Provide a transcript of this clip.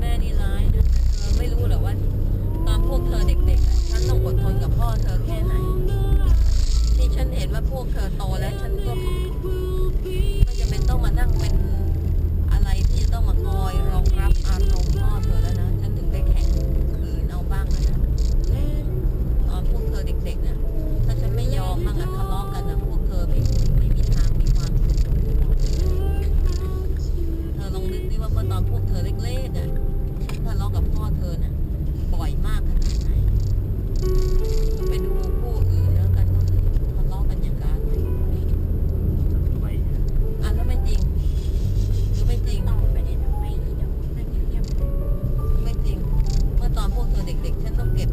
แม่นี่ร้ายนะเธอไม่รู้หรอว่า ตอนพวกเธอเด็กๆอะฉันต้องอดทนกับพ่อเธอแค่ไหน ที่ฉันเห็นว่าพวกเธอโตแล้วฉันก็ไม่จำเป็นต้องมานั่งเป็นอะไรที่จะต้องมาคอยรองรับอารมณ์พ่อเธอแล้วนะ ฉันถึงได้แข็งขืนเอาบ้างนะตอนพวกเธอเด็กๆน่ะถ้าฉันไม่ยอมบ้างอะทะเลาะกันนะพวกเธอไม่ไม่มีทางมีความสุขเธอลองนึกดิว่าเมื่อตอนพวกเธอเล็ก ธนบ่อยมากขนาดไหนไปดูคู่อื่นแล้วกันก็คือทะเลาะกันอย่างการไม่งไม่อะก็ไม่จริง หรือไม่จริง ต้อได้ทำไม่ไม่เไม่จริง เมื่อตอนพวกเธอเด็กๆ ฉันต้องเก็บ